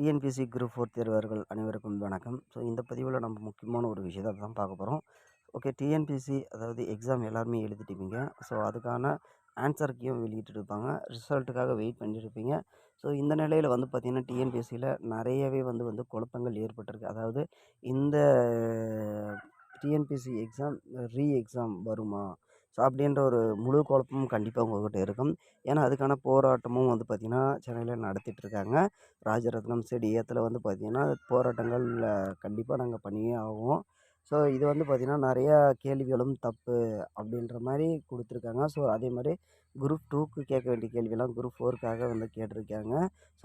TNPSC group four தேர்வர்கள் அனைவருக்கும் வணக்கம். So இந்த பதிவில் நம்ம முக்கியமான ஒரு விஷயத்தை தான் பார்க்க போகிறோம் ஓகே டிஎன்பிசி அதாவது எக்ஸாம் எல்லாருமே எழுதிட்டிருப்பீங்க. ஸோ அதுக்கான ஆன்சர் கீயும் வெளியிட்டிருப்பாங்க. ரிசல்ட்டுக்காக வெயிட் பண்ணியிருப்பீங்க ஸோ இந்த நிலையில் வந்து பார்த்திங்கன்னா டிஎன்பிசியில் நிறையவே வந்து வந்து குழப்பங்கள் ஏற்பட்டிருக்கு. அதாவது இந்த டிஎன்பிசி எக்ஸாம் ரீ எக்ஸாம் வருமா? ஸோ அப்படின்ற ஒரு முழு குழப்பமும் கண்டிப்பாக உங்கள்கிட்ட இருக்கும். ஏன்னா அதுக்கான போராட்டமும் வந்து பார்த்திங்கன்னா சென்னையில் நடத்திட்டு இருக்காங்க ராஜரத்னம் ஸ்டேடியத்தில் வந்து பார்த்திங்கன்னா போராட்டங்கள் கண்டிப்பாக நாங்கள் பண்ணியே ஆவோம். ஸோ இது வந்து பார்த்திங்கன்னா நிறையா கேள்விகளும் தப்பு அப்படின்ற மாதிரி கொடுத்துருக்காங்க. ஸோ அதே மாதிரி குரூப் டூக்கு கேட்க வேண்டிய கேள்வியெல்லாம் குரூப் ஃபோருக்காக வந்து கேட்டிருக்காங்க.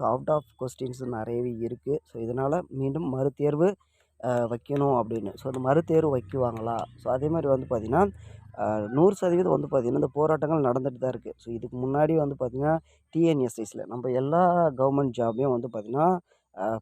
ஸோ அவுட் ஆஃப் கொஸ்டின்ஸ் நிறையவே இருக்குது ஸோ இதனால் மீண்டும் மறுதேர்வு வைக்கணும் அப்படின்னு. ஸோ அந்த மறுதேர்வு வைக்குவாங்களா? ஸோ அதே மாதிரி வந்து பார்த்திங்கன்னா நூறு சதவீதம் வந்து பார்த்திங்கன்னா இந்த போராட்டங்கள் நடந்துட்டு தான் இருக்குது ஸோ இதுக்கு முன்னாடி வந்து பார்த்திங்கன்னா டிஎன்எஸ்எஸில் நம்ம எல்லா கவர்மெண்ட் ஜாபையும் வந்து பார்த்திங்கன்னா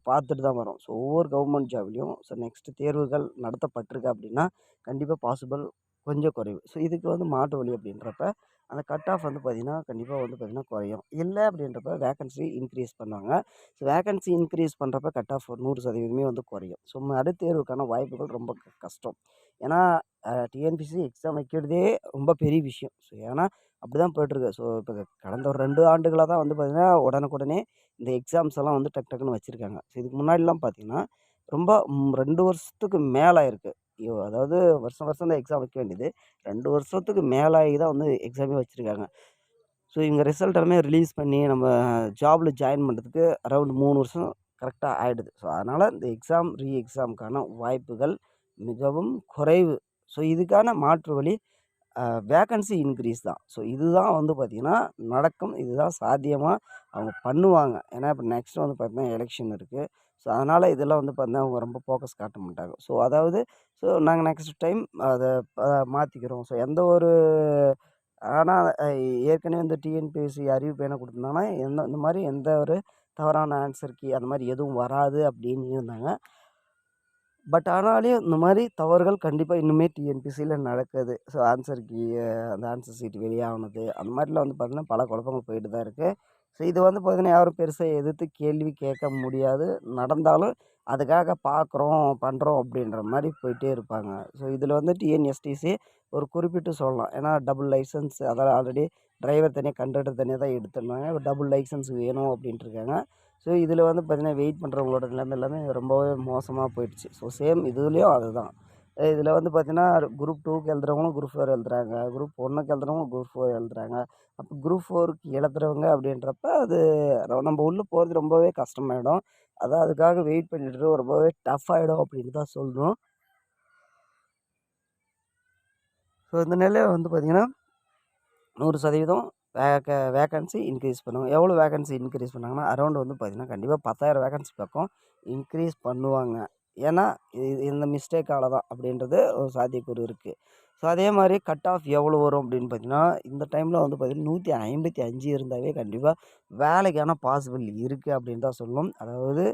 பார்த்துட்டு தான் வரோம். ஸோ ஒவ்வொரு கவர்மெண்ட் ஜாப்லேயும் ஸோ நெக்ஸ்ட்டு தேர்வுகள் நடத்தப்பட்டிருக்கு அப்படின்னா கண்டிப்பாக பாசிபிள் கொஞ்சம் குறைவு. ஸோ இதுக்கு வந்து மாட்டு வழி அப்படின்றப்ப அந்த கட் ஆஃப் வந்து பார்த்திங்கன்னா கண்டிப்பாக வந்து பார்த்திங்கன்னா குறையும். இல்லை அப்படின்றப்ப வேகன்சி இன்க்ரீஸ் பண்ணுவாங்க. ஸோ வேகன்சி இன்க்ரீஸ் பண்ணுறப்ப கட் ஆஃப் நூறு சதவீதமே வந்து குறையும். ஸோ மறுதேர்வுக்கான வாய்ப்புகள் ரொம்ப கஷ்டம். ஏன்னா டிஎன்பிசி எக்ஸாம் வைக்கிறதே ரொம்ப பெரிய விஷயம். ஸோ ஏன்னா அப்படி தான் போயிட்டுருக்கு. ஸோ இப்போ கடந்த ஒரு ரெண்டு ஆண்டுகளாக தான் வந்து பார்த்திங்கன்னா உடனுக்குடனே இந்த எக்ஸாம்ஸ் எல்லாம் வந்து டக்கு டக்குன்னு வச்சுருக்காங்க. ஸோ இதுக்கு முன்னாடிலாம் பார்த்திங்கன்னா ரொம்ப ரெண்டு வருஷத்துக்கு மேலே இருக்குது அதாவது வருஷம் வருஷம் தான் எக்ஸாம் வைக்க வேண்டியது. ரெண்டு வருஷத்துக்கு மேலாகி தான் வந்து எக்ஸாமே வச்சுருக்காங்க. ஸோ இவங்க ரிசல்ட் எல்லாமே ரிலீஸ் பண்ணி நம்ம ஜாபில் ஜாயின் பண்ணுறதுக்கு அரௌண்ட் மூணு வருஷம் கரெக்டாக ஆகிடுது ஸோ அதனால் இந்த எக்ஸாம் ரீ எக்ஸாமுக்கான வாய்ப்புகள் மிகவும் குறைவு. ஸோ இதுக்கான மாற்று வழி வேக்கன்சி இன்க்ரீஸ் தான். ஸோ இதுதான் வந்து பார்த்திங்கன்னா நடக்கும். இதுதான் சாத்தியமாக அவங்க பண்ணுவாங்க. ஏன்னா இப்போ நெக்ஸ்ட் வந்து பார்த்திங்கன்னா எலெக்ஷன் இருக்குது ஸோ அதனால் இதெல்லாம் வந்து பார்த்தீங்கன்னா அவங்க ரொம்ப ஃபோக்கஸ் காட்ட மாட்டாங்க. ஸோ அதாவது ஸோ நாங்கள் நெக்ஸ்ட் டைம் அதை மாற்றிக்கிறோம் ஸோ எந்த ஒரு ஆனால் ஏற்கனவே இந்த டிஎன்பிஎஸ்சி அறிவிப்பு என்ன கொடுத்துருந்தாங்கன்னா எந்த இந்த மாதிரி எந்த ஒரு தவறான ஆன்சர் கீ அந்த மாதிரி எதுவும் வராது அப்படின்னு இருந்தாங்க. பட் ஆனாலும் இந்த மாதிரி தவறுகள் கண்டிப்பாக இன்னுமே டிஎன்பிசியில் நடக்குது. ஸோ ஆன்சர் கீ அந்த ஆன்சர் சீட் வெளியாகுனது அந்த மாதிரிலாம் வந்து பார்த்திங்கன்னா பல குழப்பங்கள் போயிட்டு தான் இருக்குது ஸோ இது வந்து பார்த்திங்கன்னா யாரும் பெருசாக எதிர்த்து கேள்வி கேட்க முடியாது. நடந்தாலும் அதுக்காக பார்க்குறோம் பண்ணுறோம் அப்படின்ற மாதிரி போயிட்டே இருப்பாங்க. ஸோ இதில் வந்து டிஎன்எஸ்டிசி ஒரு குறிப்பிட்டு சொல்லலாம். ஏன்னா டபுள் லைசன்ஸ் அதெல்லாம் ஆல்ரெடி டிரைவர் தனியாக கண்டக்டர் தனியாக தான் எடுத்துருந்தாங்க. டபுள் லைசன்ஸ் வேணும் அப்படின்ட்டு இருக்காங்க. ஸோ இதில் வந்து பார்த்திங்கன்னா வெயிட் பண்ணுறவங்களோட நிலைமை எல்லாமே ரொம்பவே மோசமாக போயிடுச்சு. ஸோ சேம் இதுலேயும் அதுதான். இதில் வந்து பார்த்திங்கன்னா குரூப் டூக்கு எழுதுறவங்களும் குரூப் ஃபோர் எழுதுறாங்க. குரூப் ஒன்றுக்கு எழுதுறவங்க குரூப் ஃபோர் எழுதுறாங்க. அப்போ குரூப் ஃபோருக்கு எழுதுறவங்க அப்படின்றப்ப அது நம்ம உள்ளே போகிறது ரொம்பவே கஷ்டமாயிடும். அதான் அதுக்காக வெயிட் பண்ணிட்டு ரொம்பவே டஃப் ஆகிடும் அப்படின்னு தான் சொல்லணும் ஸோ இந்த நிலையில் வந்து பார்த்திங்கன்னா நூறு சதவீதம் வேக வேகன்சி இன்க்ரீஸ் பண்ணுவாங்க. எவ்வளோ வேகன்சி இன்க்ரீஸ் பண்ணாங்கன்னா அரௌண்ட் வந்து பார்த்திங்கன்னா கண்டிப்பாக பத்தாயிரம் வேகன்சி பக்கம் இன்க்ரீஸ் பண்ணுவாங்க. ஏன்னா இது இந்த மிஸ்டேக்கால் தான் அப்படின்றது ஒரு சாத்தியக்கூறு இருக்குது ஸோ அதே மாதிரி கட் ஆஃப் எவ்வளோ வரும் அப்படின்னு பார்த்தீங்கன்னா இந்த டைமில் வந்து பார்த்திங்கன்னா நூற்றி ஐம்பத்தி அஞ்சு இருந்தாவே கண்டிப்பாக வேலைக்கான பாசிபிள் இருக்குது அப்படின்னு தான் சொல்லணும் அதாவது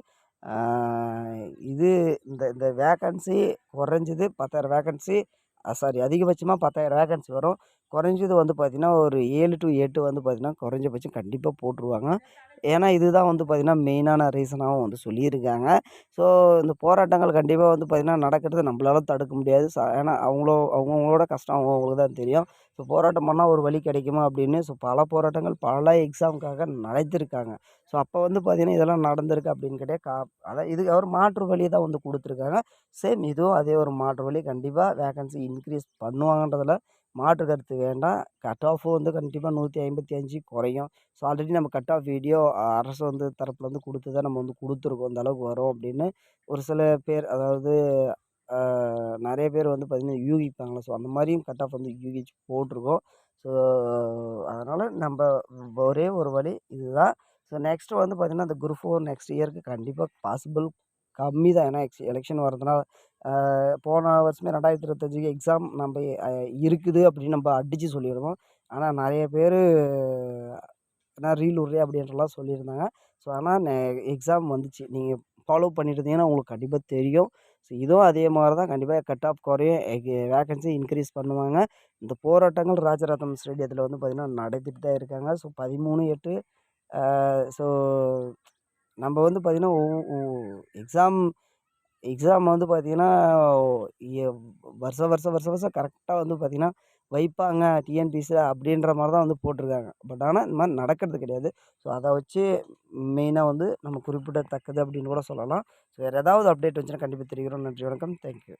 இது இந்த இந்த வேக்கன்சி குறைஞ்சது பத்தாயிரம் வேக்கன்சி சாரி அதிகபட்சமாக பத்தாயிரம் வேக்கன்சி வரும். குறைஞ்சது வந்து பார்த்திங்கன்னா ஒரு ஏழு டு எட்டு வந்து பார்த்திங்கன்னா குறைஞ்சபட்சம் கண்டிப்பாக போட்டுருவாங்க. ஏன்னா இதுதான் வந்து பார்த்திங்கன்னா மெயினான ரீசனாகவும் வந்து சொல்லியிருக்காங்க. ஸோ இந்த போராட்டங்கள் கண்டிப்பாக வந்து பார்த்திங்கன்னா நடக்கிறது நம்மளால தடுக்க முடியாது. ச ஏன்னா அவங்களோ அவங்கவுங்களோட கஷ்டம் அவங்கவுங்களுக்கு தான் தெரியும். ஸோ போராட்டம் பண்ணால் ஒரு வழி கிடைக்குமா அப்படின்னு ஸோ பல போராட்டங்கள் பல எக்ஸாமுக்காக நடத்திருக்காங்க. ஸோ அப்போ வந்து பார்த்திங்கன்னா இதெல்லாம் நடந்திருக்கு அப்படின்னு கேட்டால் கா அதான் இதுக்கு அவர் மாற்று வழி தான் வந்து கொடுத்துருக்காங்க. சேம் இதுவும் அதே ஒரு மாற்று வழி. கண்டிப்பாக வேக்கன்சி இன்க்ரீஸ் பண்ணுவாங்கன்றதில் மாற்று கருத்து வேண்டாம். கட் ஆஃபும் வந்து கண்டிப்பாக நூற்றி ஐம்பத்தி அஞ்சு குறையும். ஸோ ஆல்ரெடி நம்ம கட் ஆஃப் வீடியோ அரசு வந்து தரப்பில் வந்து கொடுத்து தான் நம்ம வந்து கொடுத்துருக்கோம். இந்த அளவுக்கு வரும் அப்படின்னு ஒரு சில பேர் அதாவது நிறைய பேர் வந்து பார்த்திங்கன்னா யூகிப்பாங்களே ஸோ அந்த மாதிரியும் கட் ஆஃப் வந்து யூகிச்சு போட்டிருக்கோம். ஸோ அதனால் நம்ம ஒரே ஒரு வழி இதுதான். ஸோ நெக்ஸ்ட்டு வந்து பார்த்திங்கன்னா அந்த குரூப் ஃபோர் நெக்ஸ்ட் இயருக்கு கண்டிப்பாக பாசிபிள் கம்மி தான் ஏன்னா எக்ஸ் எலெக்ஷன் வரதுனால போன வருஷமே ரெண்டாயிரத்தி இருபத்தஞ்சிக்கு எக்ஸாம் நம்ம இருக்குது அப்படின்னு நம்ம அடித்து சொல்லிடுவோம் ஆனால் நிறைய பேர் என்ன ரீல் விட்றியா அப்படின்றலாம் சொல்லியிருந்தாங்க. ஸோ ஆனால் எக்ஸாம் வந்துச்சு. நீங்கள் ஃபாலோ பண்ணியிருந்தீங்கன்னா உங்களுக்கு கண்டிப்பாக தெரியும். ஸோ இதுவும் அதே மாதிரி தான் கண்டிப்பாக கட் ஆஃப் குறையும் வேகன்சி இன்க்ரீஸ் பண்ணுவாங்க. இந்த போராட்டங்கள் ராஜரத்னம் ஸ்டேடியத்தில் வந்து பார்த்திங்கன்னா நடத்திட்டு தான் இருக்காங்க. ஸோ பதிமூணு எட்டு ஸோ நம்ம வந்து பார்த்திங்கன்னா எக்ஸாம் எக்ஸாம் வந்து பார்த்தீங்கன்னா வருஷம் வருஷம் வருஷம் வருஷம் கரெக்டாக வந்து பார்த்தீங்கன்னா வைப்பாங்க டிஎன்பிசியில் அப்படின்ற மாதிரி தான் வந்து போட்டிருக்காங்க. பட் ஆனால் இந்த மாதிரி நடக்கிறது கிடையாது. ஸோ அதை வச்சு மெயினாக வந்து நம்ம குறிப்பிடத்தக்கது அப்படின்னு கூட சொல்லலாம். ஸோ வேறு ஏதாவது அப்டேட் வந்துச்சுன்னா கண்டிப்பாக தெரிவிக்கிறோம். நன்றி வணக்கம். தேங்க்யூ